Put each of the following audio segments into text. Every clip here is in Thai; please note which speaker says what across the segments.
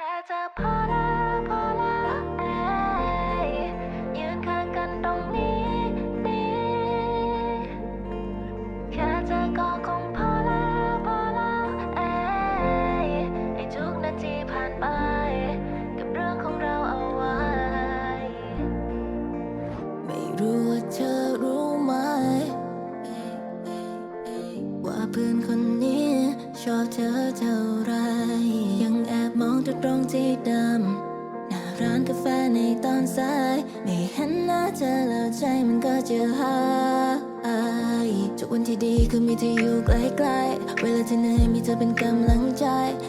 Speaker 1: ค่เธอพอแล้วพอแล้วเอ้ยยืนข้างกันตรงนี้นี่แค่เธอก็คงพอแล้วพอแล้วเอ้ยให้ทุกนาทีผ่านไป กับเรื่องของเราเอาไว้
Speaker 2: ไม่รู้ว่าเธอรู้ไหม ว่าเพื่อนคนนี้ชอบเธอเท่าไร ตรงที่เดิมหน้าร้านกาแฟในตอนสาย ไม่เห็นหน้าเธอแล้วใจมันก็จะหายทุกวันที่ดีคือมีเธออยู่ใกล้ๆเวลาที่เหนื่อยมีเธอเป็นกำลังใจ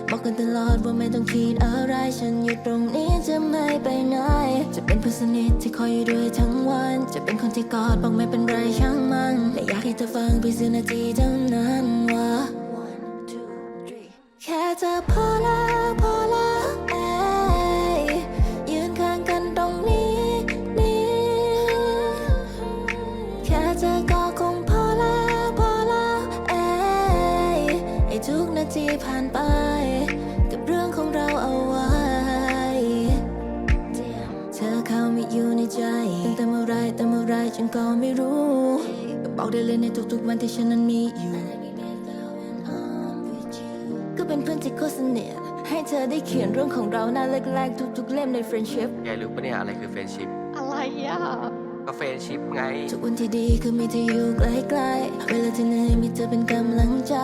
Speaker 2: บอกกันตลอดว่าไม่ต้องคิดอะไร ฉันอยู่ตรงนี้จะไม่ไปไหน จะเป็นเพื่อนสนิทที่คอยอยู่ด้วยทั้งวัน จะเป็นคนที่กอดบอกไม่เป็นไรช่างมันและอยากให้เธอฟังเพียงสิบนาทีเท่านั้นว่า เธอก็คงพอแล้วพอแล้วเอ้ยให้ทุกนาทีผ่านไป กับเรื่องของเราเอาไว้ เธอเข้าไม่อยู่ในใจตั้งแต่เมื่อไรแต่เมื่อไรฉันก็ไม่รู้ก็บอกได้เลยในทุกๆวันที่ฉันนั้นมีอยู่ ก็เป็นเพื่อนที่โคตรสนิทให้เธอได้เขียนเรื่องของเราหน้าเล็กๆทุกๆเล่มใน friendship
Speaker 3: แกรู้ปะเนี่ยอะไรคือเฟรนชิพ
Speaker 4: อะไรอะ
Speaker 3: ก็เฟรนชิพไง
Speaker 2: ทุกวันที่ดีคือมีเธออยู่ใกล้ๆ เวลาที่เหนื่อยมีเธอเป็นกำลังใจ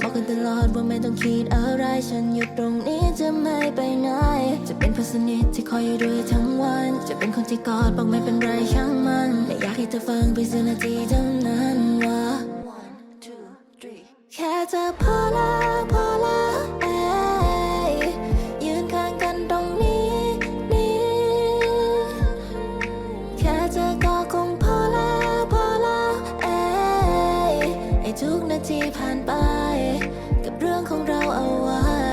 Speaker 2: บอกกันตลอดว่าไม่ต้องคิดอะไร ฉันอยู่ตรงนี้จะไม่ไปไหน จะเป็นเพื่อนสนิทที่คอยอยู่ด้วยทั้งวัน จะเป็นคนที่กอดบอกไม่เป็นไรช่างมันและอยากให้เธอฟังไปสักนาทีเท่านั้นว่า นาทีผ่านไป กับเรื่องของเราเอาไว้